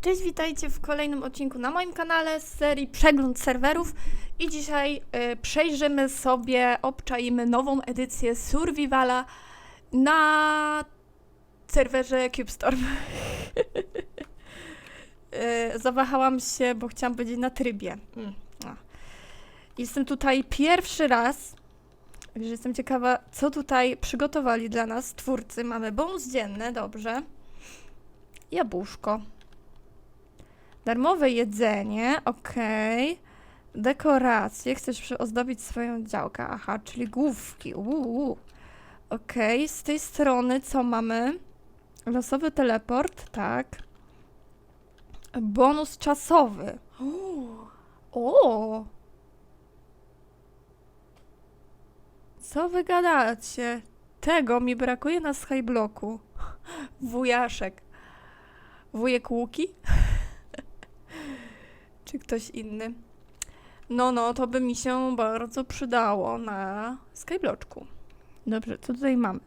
Cześć, witajcie w kolejnym odcinku na moim kanale z serii Przegląd serwerów i dzisiaj y, przejrzymy sobie, obczaimy nową edycję Survivala na serwerze CubeStorm. y, zawahałam się, bo chciałam powiedzieć na trybie. Mm. Jestem tutaj pierwszy raz, także jestem ciekawa, co tutaj przygotowali dla nas twórcy. Mamy bonus dzienny, dobrze. Jabłuszko. Darmowe jedzenie, okej. Dekoracje, chcesz przyozdobić swoją działkę, aha, czyli główki, uuu. Okej, z tej strony co mamy? Losowy teleport, tak. Bonus czasowy. O! Co wy gadacie? Tego mi brakuje na skyblocku. Wujaszek. Wujek Łuki? Czy ktoś inny? No, no, to by mi się bardzo przydało na Skybloczku. Dobrze, co tutaj mamy?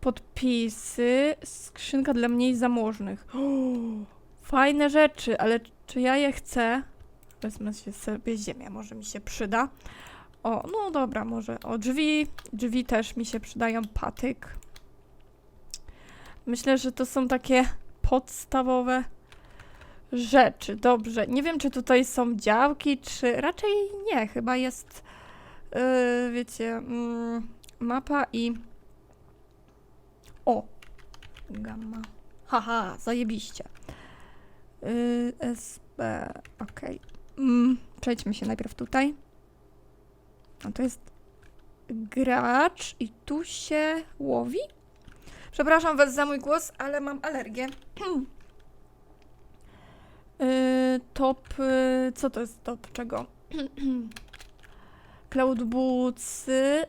Podpisy, skrzynka dla mniej zamożnych. fajne rzeczy, ale czy ja je chcę? Wezmę się sobie ziemię, może mi się przyda. O, no dobra, może. O, drzwi. Drzwi też mi się przydają. Patyk. Myślę, że to są takie podstawowe rzeczy. Dobrze. Nie wiem, czy tutaj są działki, czy raczej nie. Chyba jest, yy, wiecie, mm, mapa i. O! Gamma. Haha, zajebiście. Yy, SB. Okej. Mm, przejdźmy się najpierw tutaj. No to jest gracz i tu się łowi? Przepraszam was za mój głos, ale mam alergię. Yy, top. Yy, co to jest top czego? Cloud Bootsy.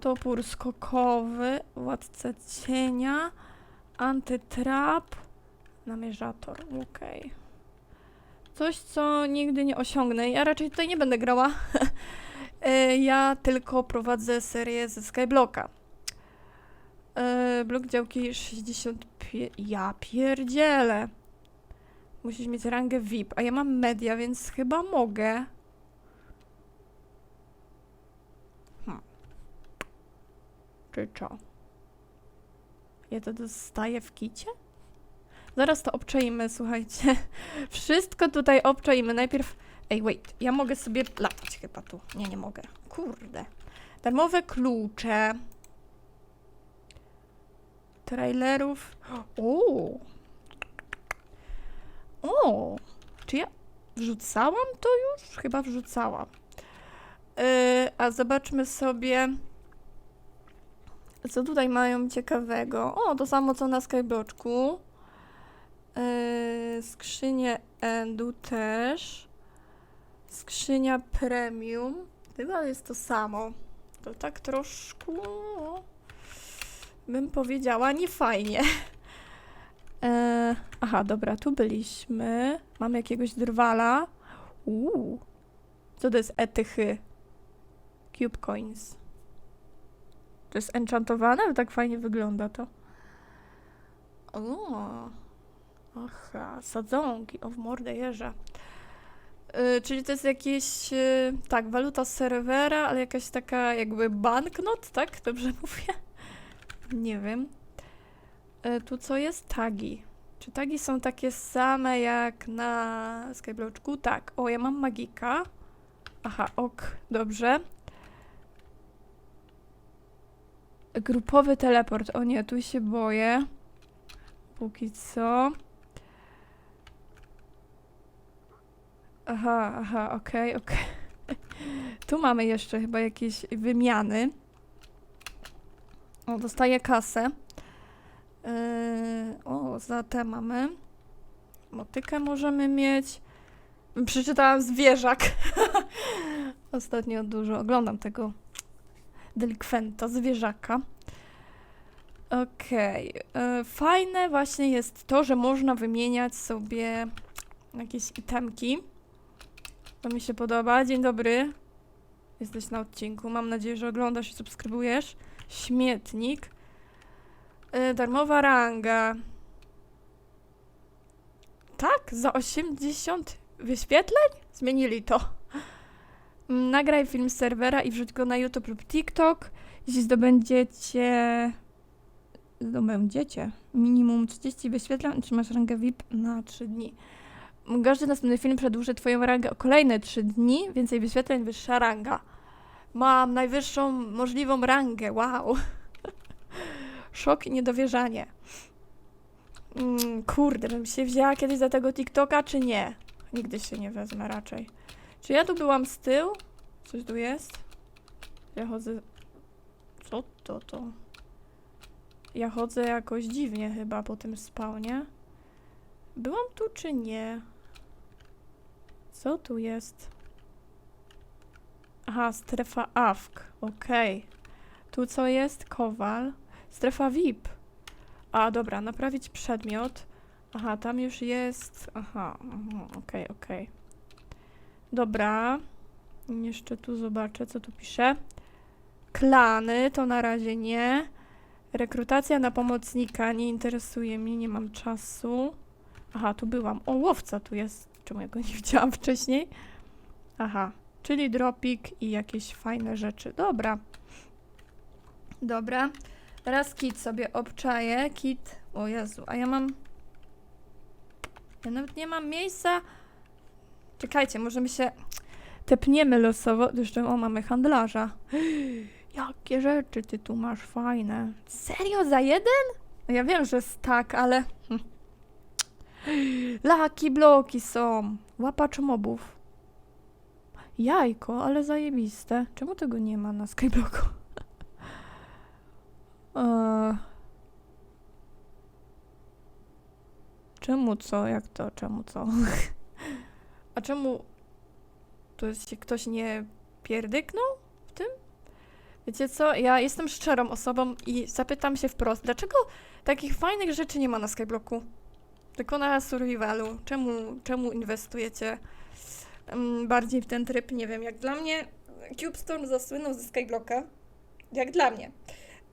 Topór skokowy. Władca cienia. Antytrap. Namierzator. Okej. Coś, co nigdy nie osiągnę. Ja raczej tutaj nie będę grała. Yy, ja tylko prowadzę serię ze Skyblocka. Blok działki 65. Ja pierdzielę. Musisz mieć rangę VIP, a ja mam media, więc chyba mogę. Hmm. Czy co? Ja to dostaję w kicie? Zaraz to obczajmy, słuchajcie. Wszystko tutaj obczajmy. Najpierw... Ej, wait, ja mogę sobie latać chyba tu. Nie, nie mogę. Kurde. Darmowe klucze. Trailerów. O! O! Czy ja wrzucałam to już? Chyba wrzucałam. Yy, a zobaczmy sobie, co tutaj mają ciekawego. O, to samo co na Skyboczku. Yy, skrzynię Endu też. Skrzynia Premium. Chyba jest to samo. To tak troszkę bym powiedziała nie fajnie. E, aha, dobra, tu byliśmy. Mamy jakiegoś drwala. Uuu. Co to jest etychy? Cube coins. To jest enchantowane? Tak fajnie wygląda to. O. Aha, sadzonki. O, w mordę jeża. Y, czyli to jest jakieś, y, tak, waluta serwera, ale jakaś taka jakby banknot, tak? Dobrze mówię? Nie wiem. E, tu co jest? Tagi. Czy tagi są takie same jak na Skyblocku? Tak. O, ja mam magika. Aha, ok, dobrze. Grupowy teleport. O nie, tu się boję. Póki co. Aha, aha, okej, okej. Tu mamy jeszcze chyba jakieś wymiany. O, dostaję kasę. Yy, o, za te mamy. Motykę możemy mieć. Przeczytałam zwierzak. Ostatnio dużo oglądam tego delikwenta, zwierzaka. Okej. Okay. Fajne właśnie jest to, że można wymieniać sobie jakieś itemki. To mi się podoba. Dzień dobry. Jesteś na odcinku. Mam nadzieję, że oglądasz i subskrybujesz. Śmietnik. Yy, darmowa ranga. Za 80 wyświetleń? Zmienili to. Mm, Nagraj film z serwera i wrzuć go na YouTube lub TikTok. Jeśli zdobędziecie... Zdobędziecie minimum 30 wyświetleń, otrzymasz rangę VIP na 3 dni. Każdy następny film przedłuży twoją rangę o kolejne 3 dni. Więcej wyświetleń, wyższa ranga. Mam najwyższą możliwą rangę, wow. Szok i niedowierzanie. Mm, kurde, bym się wzięła kiedyś za tego TikToka, czy nie? Nigdy się nie wezmę raczej. Czy ja tu byłam z tyłu? Coś tu jest? Ja chodzę... Co to to? Ja chodzę jakoś dziwnie chyba po tym spawnie. Byłam tu czy nie? Co tu jest? Aha, strefa AFK. Okej. Tu co jest? Kowal. Strefa VIP. A, dobra, naprawić przedmiot. Aha, tam już jest. Aha, okej, okej. Dobra. Jeszcze tu zobaczę, co tu pisze. Klany, to na razie nie. Rekrutacja na pomocnika nie interesuje mnie, nie mam czasu. Aha, tu byłam. O, łowca tu jest. Czemu ja go nie widziałam wcześniej? Aha, czyli dropik i jakieś fajne rzeczy. Dobra. Dobra. Teraz kit sobie obczaję. Kit. O Jezu, a ja mam. Ja nawet nie mam miejsca. Czekajcie, może my się tepniemy losowo. Zresztą, o, mamy handlarza. Jakie rzeczy ty tu masz fajne. Serio, za jeden? No ja wiem, że jest tak, ale... Laki bloki są. Łapacz mobów. Jajko, ale zajebiste. Czemu tego nie ma na Skyblocku? Eee. Czemu co? Jak to? Czemu co? A czemu jest się ktoś nie pierdyknął w tym? Wiecie co? Ja jestem szczerą osobą i zapytam się wprost, dlaczego takich fajnych rzeczy nie ma na Skyblocku? Tylko na survivalu. Czemu, czemu inwestujecie bardziej w ten tryb? Nie wiem, jak dla mnie CubeStorm zasłynął ze Skyblocka. Jak dla mnie.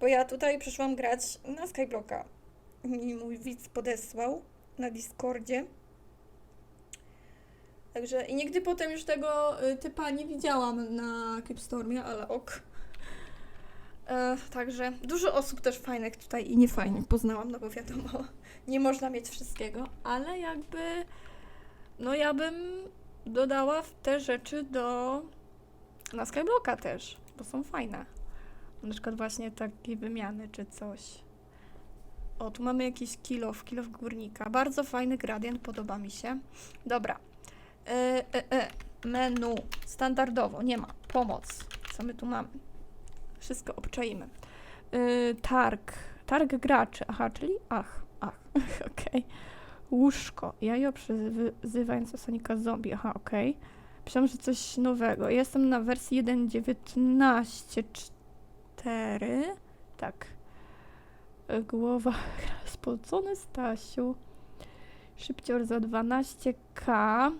Bo ja tutaj przyszłam grać na Skyblocka. Mi mój widz podesłał na Discordzie. Także i nigdy potem już tego y, typa nie widziałam na CubeStormie, ale ok. E, także dużo osób też fajnych tutaj i niefajnych poznałam, no bo wiadomo, nie można mieć wszystkiego, ale jakby, no ja bym dodała te rzeczy do, na Skyblocka też, bo są fajne. Na przykład właśnie takie wymiany czy coś. O, tu mamy jakiś kilof, kilof górnika. Bardzo fajny gradient, podoba mi się. Dobra. E, e, e. Menu. Standardowo, nie ma. Pomoc. Co my tu mamy? Wszystko obczaimy. Y, targ. Targ graczy. Aha, czyli ach, ach, okej. Łóżko. Jajo przyzywające Sonika zombie. Aha, okej. Myślałam, że coś nowego. Jestem na wersji 1.19.4. Tak. Głowa spocony Stasiu. Szybcior za 12k.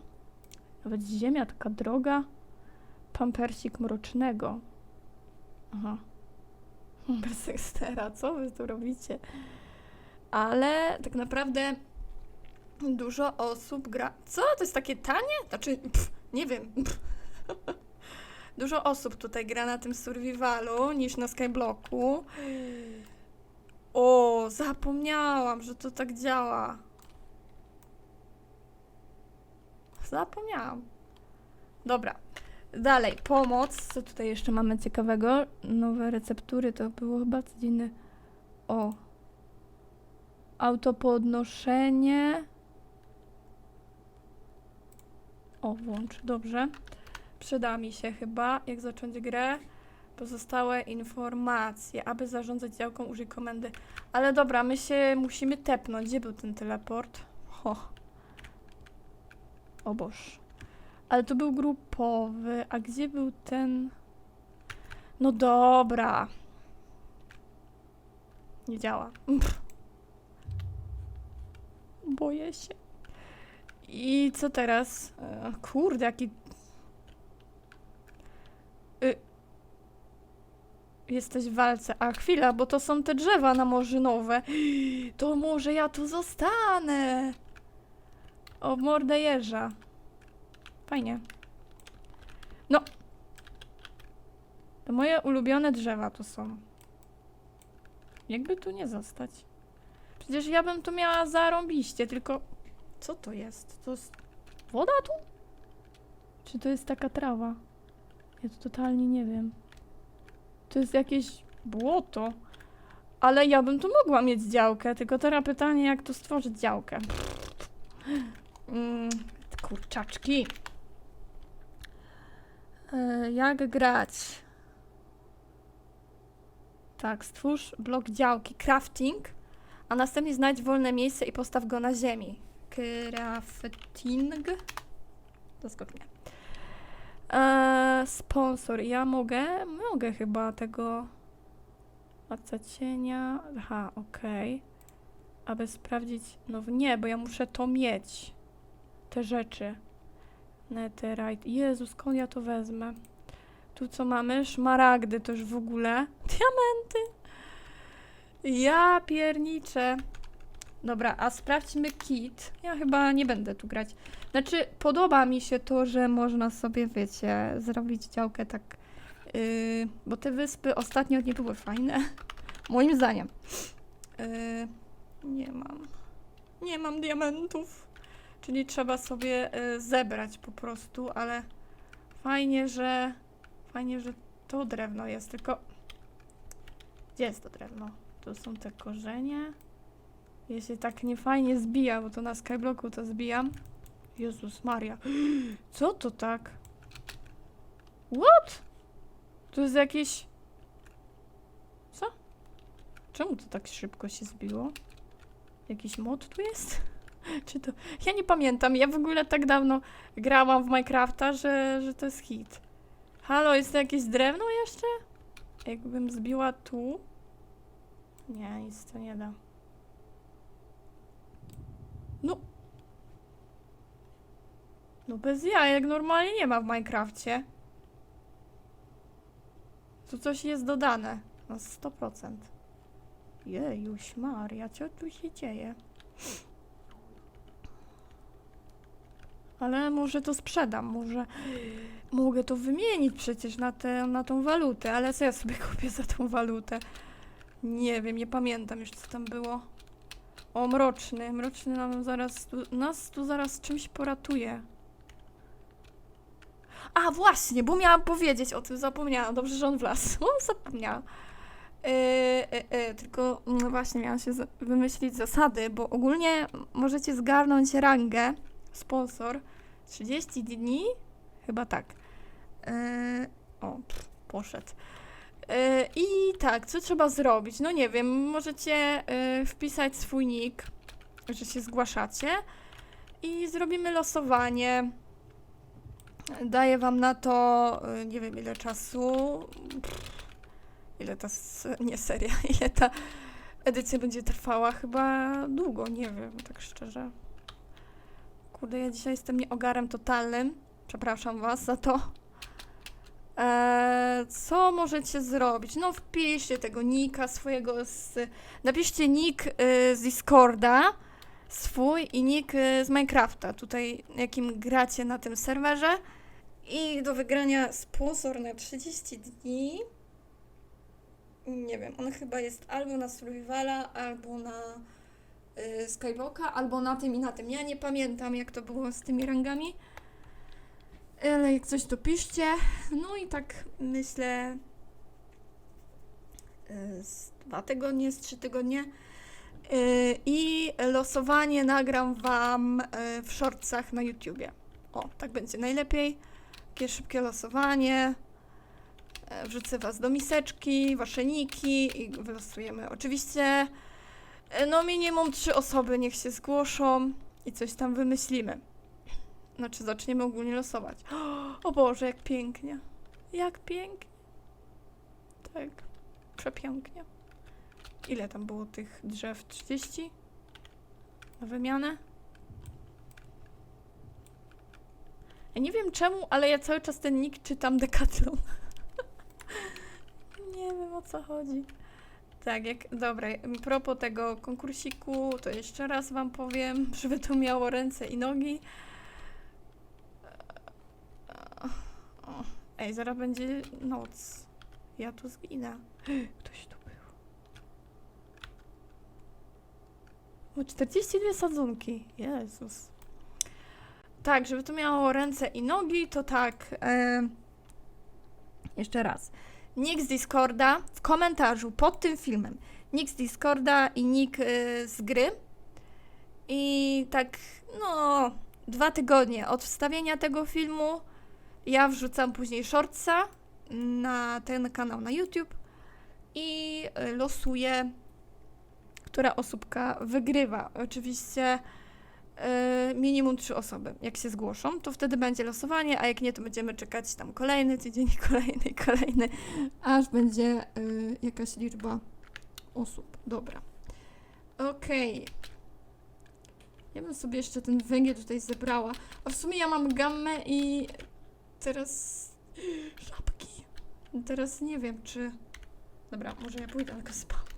Nawet ziemia taka droga. Pampersik mrocznego. Aha. Bez ekstera, co wy tu robicie? Ale tak naprawdę dużo osób gra. Co? To jest takie tanie? Znaczy, pff, nie wiem. Pff. Dużo osób tutaj gra na tym survivalu niż na Skyblocku. O, zapomniałam, że to tak działa. Zapomniałam. Dobra. Dalej, pomoc. Co tutaj jeszcze mamy ciekawego? Nowe receptury to było chyba codzienny. O. Autopodnoszenie. O, włącz, dobrze. Przyda mi się chyba, jak zacząć grę. Pozostałe informacje. Aby zarządzać działką, użyj komendy. Ale dobra, my się musimy tepnąć. Gdzie był ten teleport? Ho. O Boż. Ale to był grupowy, a gdzie był ten... No dobra. Nie działa. Pff. Boję się. I co teraz? E, kurde, jaki... Y... Jesteś w walce. A chwila, bo to są te drzewa namorzynowe. To może ja tu zostanę. o mordę jeża. Fajnie. No. To moje ulubione drzewa to są. Jakby tu nie zostać. Przecież ja bym tu miała zarąbiście, tylko... Co to jest? To jest... Woda tu? Czy to jest taka trawa? Ja to totalnie nie wiem. To jest jakieś błoto. Ale ja bym tu mogła mieć działkę, tylko teraz pytanie, jak tu stworzyć działkę. Mm, kurczaczki. E, jak grać? Tak, stwórz blok działki, crafting, a następnie znajdź wolne miejsce i postaw go na ziemi. Crafting. Mnie. Eee, sponsor. Ja mogę? Mogę chyba tego. Maca cienia. Aha, okej. Aby sprawdzić. No nie, bo ja muszę to mieć. Te rzeczy. Netherite. Jezu, skąd ja to wezmę? Tu co mamy? Szmaragdy to już w ogóle. Diamenty. Ja pierniczę. Dobra, a sprawdźmy kit. Ja chyba nie będę tu grać. Znaczy, podoba mi się to, że można sobie, wiecie, zrobić działkę tak. Yy, bo te wyspy ostatnio nie były fajne. Moim zdaniem. Yy, nie mam. Nie mam diamentów. Czyli trzeba sobie yy, zebrać po prostu, ale fajnie, że. Fajnie, że to drewno jest, tylko. Gdzie jest to drewno? Tu są te korzenie. Jeśli tak nie fajnie zbija, bo to na skyblocku to zbijam. Jezus Maria. Co to tak? What? To jest jakieś... Co? Czemu to tak szybko się zbiło? Jakiś mod tu jest? Czy to... Ja nie pamiętam. Ja w ogóle tak dawno grałam w Minecrafta, że, że to jest hit. Halo, jest to jakieś drewno jeszcze? Jakbym zbiła tu... Nie, nic to nie da. No. No bez jajek normalnie nie ma w Minecrafcie. Tu coś jest dodane. Na 100%. Jejuś Maria, co tu się dzieje? Ale może to sprzedam, może mogę to wymienić przecież na, tę na tą walutę, ale co ja sobie kupię za tą walutę? Nie wiem, nie pamiętam już co tam było. O, mroczny. Mroczny nam zaraz tu, nas tu zaraz czymś poratuje. A, właśnie, bo miałam powiedzieć o tym, zapomniałam. Dobrze, że on wlazł. Zapomniałam. Yy, yy, yy, tylko mm, właśnie miałam się wymyślić zasady, bo ogólnie możecie zgarnąć rangę sponsor 30 dni, chyba tak. Yy, o, pff, poszedł. Yy, I tak, co trzeba zrobić? No nie wiem, możecie yy, wpisać swój nick, że się zgłaszacie i zrobimy losowanie. Daję wam na to yy, nie wiem ile czasu. Ile ta, nie seria, ile ta edycja będzie trwała? Chyba długo, nie wiem, tak szczerze. Kurde, ja dzisiaj jestem nieogarem totalnym. Przepraszam was za to. Eee, co możecie zrobić? No wpiszcie tego nika swojego z... Napiszcie nick y, z Discorda swój i nick y, z Minecrafta, tutaj jakim gracie na tym serwerze. I do wygrania sponsor na 30 dni. Nie wiem, on chyba jest albo na Survivala, albo na y, Skyboka, albo na tym i na tym. Ja nie pamiętam jak to było z tymi rangami. Ale jak coś to piszcie. No i tak myślę y, z dwa tygodnie, z trzy tygodnie. Y, I losowanie nagram wam y, w shortsach na YouTubie. O, tak będzie najlepiej. Takie szybkie losowanie. E, Wrzucę was do miseczki, wasze niki i wylosujemy. Oczywiście no minimum trzy osoby niech się zgłoszą i coś tam wymyślimy. Znaczy zaczniemy ogólnie losować. O Boże, jak pięknie. Jak pięknie. Tak, przepięknie. Ile tam było tych drzew? 30? Na wymianę? Ja nie wiem czemu, ale ja cały czas ten nick czytam Decathlon. nie wiem o co chodzi. Tak, jak, dobra, propos tego konkursiku, to jeszcze raz wam powiem, żeby to miało ręce i nogi. Ej, zaraz będzie noc. Ja tu zginę. Ktoś tu był. O, 42 sadzonki. Jezus. Tak, żeby to miało ręce i nogi, to tak. E, jeszcze raz. Nick z Discorda w komentarzu pod tym filmem. Nick z Discorda i nick y, z gry. I tak, no, dwa tygodnie od wstawienia tego filmu ja wrzucam później shortsa na ten kanał na YouTube i y, losuję, która osóbka wygrywa. Oczywiście y, minimum trzy osoby. Jak się zgłoszą, to wtedy będzie losowanie, a jak nie, to będziemy czekać tam kolejny tydzień, kolejny, kolejny, aż będzie y, jakaś liczba osób. Dobra. Okej. Ja bym sobie jeszcze ten węgiel tutaj zebrała. A w sumie ja mam gammę i teraz żabki. Teraz nie wiem, czy... Dobra, może ja pójdę na spam.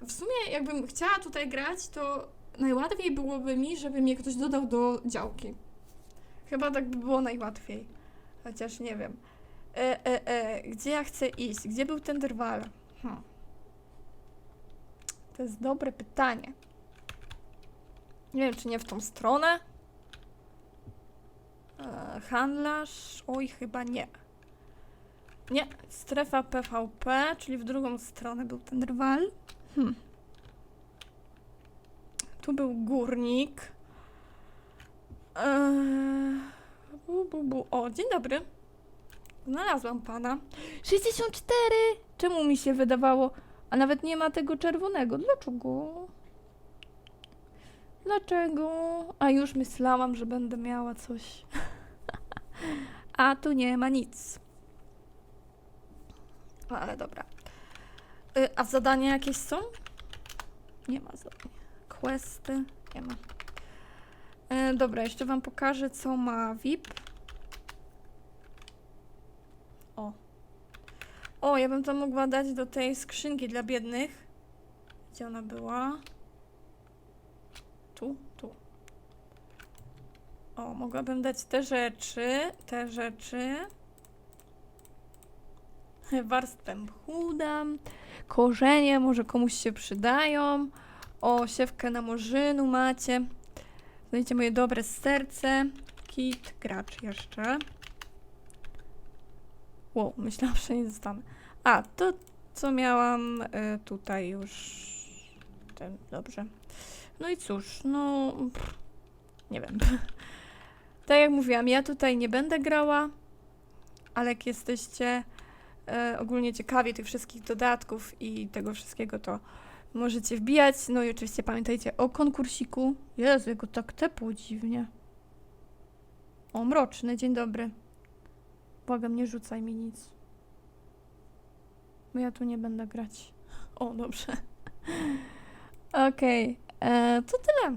W sumie jakbym chciała tutaj grać, to najłatwiej byłoby mi, żeby mnie ktoś dodał do działki. Chyba tak by było najłatwiej. Chociaż nie wiem. E, e, e, gdzie ja chcę iść? Gdzie był ten drwal? Hmm. To jest dobre pytanie. Nie wiem, czy nie w tą stronę. E, handlarz? Oj, chyba nie. Nie, strefa PvP, czyli w drugą stronę był ten drwal. Hmm. Tu był górnik. Eee, bu, bu, bu. O, dzień dobry. Znalazłam pana. 64! Czemu mi się wydawało? A nawet nie ma tego czerwonego. Dlaczego? Dlaczego? A już myślałam, że będę miała coś. A tu nie ma nic. Ale dobra. Y, a zadania jakieś są? Nie ma zadań. Questy? Nie ma. E, dobra, jeszcze wam pokażę, co ma VIP. O. O, ja bym to mogła dać do tej skrzynki dla biednych. Gdzie ona była? Tu, tu. O, mogłabym dać te rzeczy, te rzeczy. Warstwę mchu dam. Korzenie może komuś się przydają. O, siewkę na morzynu macie. Znajdziecie moje dobre serce. Kit, gracz jeszcze. Wow, myślałam, że nie dostanę. A, to co miałam y, tutaj już. Ten, dobrze. No i cóż, no. Pff, nie wiem. tak jak mówiłam, ja tutaj nie będę grała, ale jak jesteście e, ogólnie ciekawi tych wszystkich dodatków i tego wszystkiego, to możecie wbijać. No i oczywiście pamiętajcie o konkursiku. Jezu, jego tak tepło dziwnie. O, mroczny, dzień dobry. Błagam, nie rzucaj mi nic. Bo ja tu nie będę grać. O, dobrze. Okej, e, to tyle.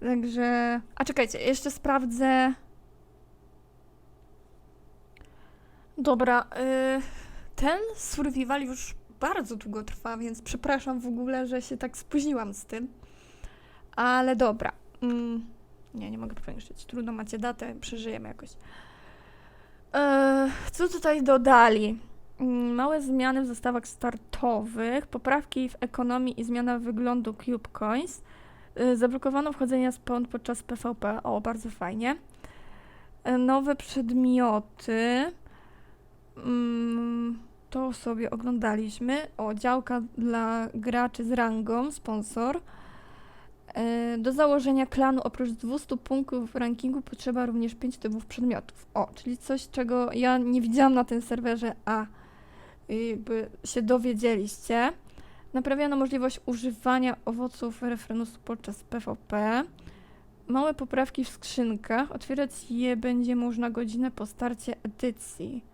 Także. A czekajcie, jeszcze sprawdzę. Dobra, y, ten survival już bardzo długo trwa, więc przepraszam w ogóle, że się tak spóźniłam z tym. Ale dobra. Mm, nie, nie mogę powiększyć. Trudno macie datę, przeżyjemy jakoś. E, co tutaj dodali? Mm, Małe zmiany w zestawach startowych, poprawki w ekonomii i zmiana wyglądu Cube Coins. Y, Zablokowano wchodzenie spawn podczas PvP. O, bardzo fajnie. E, Nowe przedmioty. Mm, to sobie oglądaliśmy. O, działka dla graczy z rangą, sponsor. E, Do założenia klanu oprócz 200 punktów w rankingu potrzeba również 5 typów przedmiotów. O, czyli coś, czego ja nie widziałam na tym serwerze, a jakby się dowiedzieliście. Naprawiono możliwość używania owoców refrenusu podczas PvP. Małe poprawki w skrzynkach. Otwierać je będzie można godzinę po starcie edycji.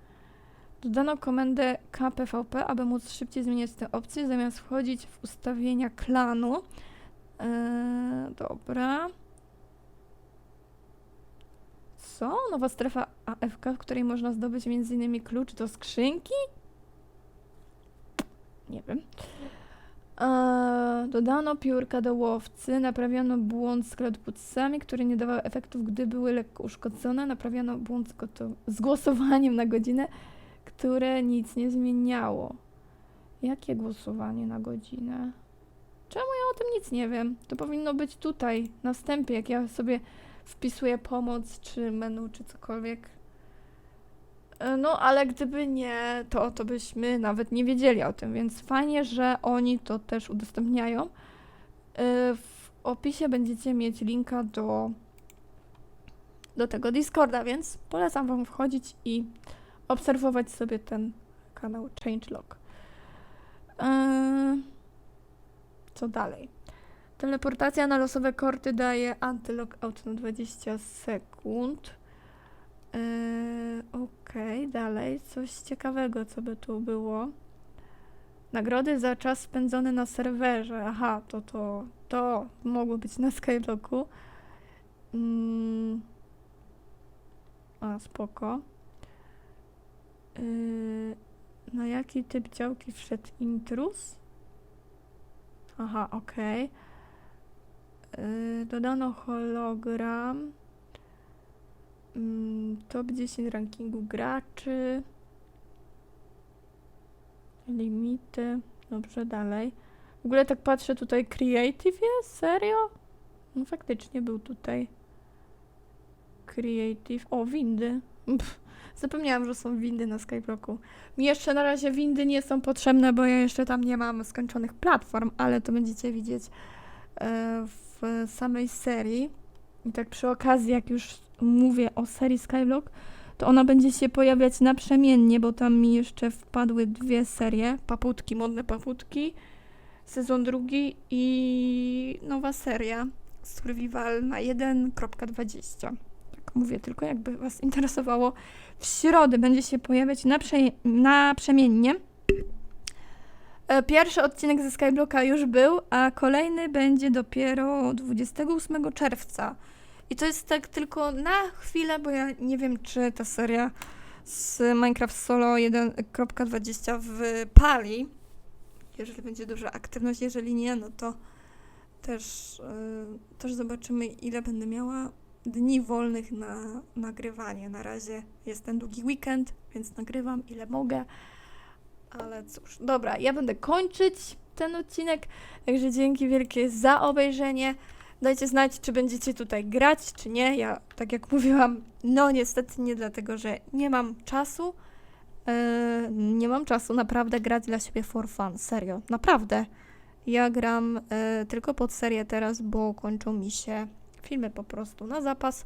Dodano komendę KPVP, aby móc szybciej zmieniać te opcje, zamiast wchodzić w ustawienia klanu. Eee, dobra. Co? Nowa strefa AFK, w której można zdobyć m.in. klucz do skrzynki? Nie wiem. Eee, dodano piórka do łowcy, naprawiono błąd z klatbucami, które nie dawały efektów, gdy były lekko uszkodzone. Naprawiono błąd z, z głosowaniem na godzinę, które nic nie zmieniało. Jakie głosowanie na godzinę? Czemu ja o tym nic nie wiem? To powinno być tutaj, na wstępie, jak ja sobie wpisuję pomoc, czy menu, czy cokolwiek. E, No, ale gdyby nie, to, to byśmy nawet nie wiedzieli o tym, więc fajnie, że oni to też udostępniają. E, W opisie będziecie mieć linka do, do tego Discorda, więc polecam Wam wchodzić i obserwować sobie ten kanał Changelog. E, Co dalej? Teleportacja na losowe korty daje antylogout na 20 sekund. Yy, Okej, dalej. Coś ciekawego, co by tu było. Nagrody za czas spędzony na serwerze. Aha, to to, to mogło być na Skyblocku. Mm. A, spoko. Yy, na jaki typ działki wszedł intrus? Aha, okej. Yy, dodano hologram. Mm, top 10 rankingu graczy. Limity. Dobrze, dalej. W ogóle tak patrzę tutaj, Creative jest? Serio? No faktycznie był tutaj. Creative. O, windy. Pff, zapomniałam, że są windy na Skyblocku. Mi jeszcze na razie windy nie są potrzebne, bo ja jeszcze tam nie mam skończonych platform, ale to będziecie widzieć e, w samej serii. I tak przy okazji, jak już mówię o serii Skyblock, to ona będzie się pojawiać naprzemiennie, bo tam mi jeszcze wpadły dwie serie, paputki, modne paputki, sezon drugi i nowa seria Survival na 1.20. Mówię, tylko jakby Was interesowało. W środę będzie się pojawiać naprze- naprzemiennie. E, Pierwszy odcinek ze Skyblocka już był, a kolejny będzie dopiero 28 czerwca. I to jest tak tylko na chwilę, bo ja nie wiem, czy ta seria z Minecraft Solo 1.20 wypali. Jeżeli będzie duża aktywność, jeżeli nie, no to też, yy, też zobaczymy, ile będę miała dni wolnych na nagrywanie. Na razie jest ten długi weekend, więc nagrywam ile mogę. Ale cóż, dobra, ja będę kończyć ten odcinek, także dzięki wielkie za obejrzenie. Dajcie znać, czy będziecie tutaj grać, czy nie. Ja, tak jak mówiłam, no niestety nie dlatego, że nie mam czasu. Yy, nie mam czasu naprawdę grać dla siebie for fun, serio, naprawdę. Ja gram yy, tylko pod serię teraz, bo kończą mi się filmy po prostu na zapas,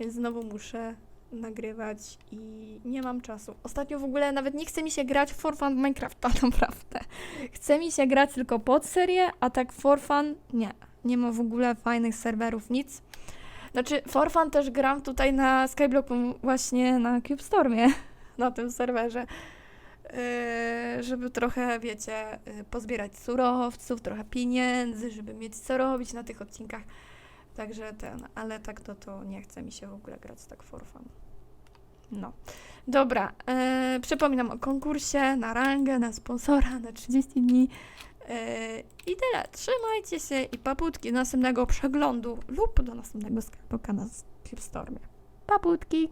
więc znowu muszę nagrywać i nie mam czasu. Ostatnio w ogóle nawet nie chce mi się grać for fun Minecrafta, naprawdę. Chce mi się grać tylko pod serię, a tak for fun nie. Nie ma w ogóle fajnych serwerów, nic. Znaczy, for fun też gram tutaj na Skyblocku, właśnie na CubeStormie, na tym serwerze. Yy, żeby trochę, wiecie, yy, pozbierać surowców, trochę pieniędzy, żeby mieć co robić na tych odcinkach. Także ten, ale tak to, to nie chce mi się w ogóle grać tak for fun. No. Dobra, yy, przypominam o konkursie na rangę, na sponsora na 30 dni. Yy, I tyle. Trzymajcie się i paputki do następnego przeglądu lub do następnego sklepu na Cubestormie. Paputki!